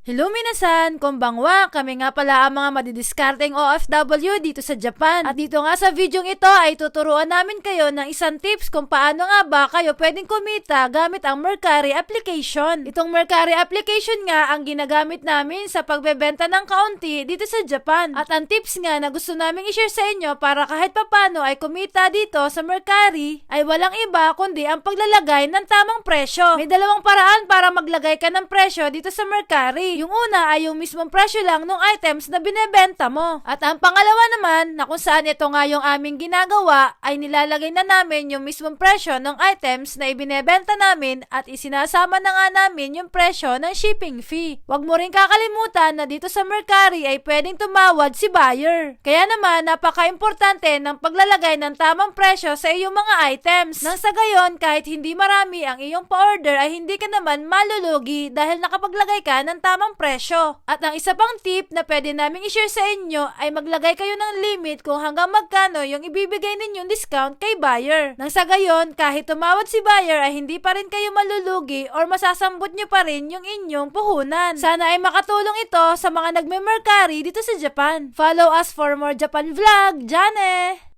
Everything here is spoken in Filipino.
Hello minasan, konbanwa, kami nga pala ang mga madidiskarteng OFW dito sa Japan. At dito nga sa videong ito ay tuturuan namin kayo ng isang tips kung paano nga ba kayo pwedeng kumita gamit ang Mercari application. Itong Mercari application nga ang ginagamit namin sa pagbebenta ng kaunti dito sa Japan. At ang tips nga na gusto naming i-share sa inyo para kahit papano ay kumita dito sa Mercari ay walang iba kundi ang paglalagay ng tamang presyo. May dalawang paraan para maglagay ka ng presyo dito sa Mercari. Yung una ay yung mismong presyo lang ng items na binebenta mo. At ang pangalawa naman, na kung saan ito nga yung aming ginagawa, ay nilalagay na namin yung mismong presyo ng items na ibinebenta namin at isinasama na nga namin yung presyo ng shipping fee. Huwag mo rin kakalimutan na dito sa Mercari ay pwedeng tumawad si buyer. Kaya naman, napaka-importante ng paglalagay ng tamang presyo sa iyong mga items. Nang sa gayon, kahit hindi marami ang iyong pa-order ay hindi ka naman malulugi dahil nakapaglagay ka ng tamang presyo. At ang isa pang tip na pwede naming i-share sa inyo ay maglagay kayo ng limit kung hanggang magkano yung ibibigay ninyong discount kay buyer. Nang sa gayon, kahit tumawad si buyer ay hindi pa rin kayo malulugi or masasambot nyo pa rin yung inyong puhunan. Sana ay makatulong ito sa mga nagme-mercari dito sa Japan. Follow us for more Japan vlog. Jane!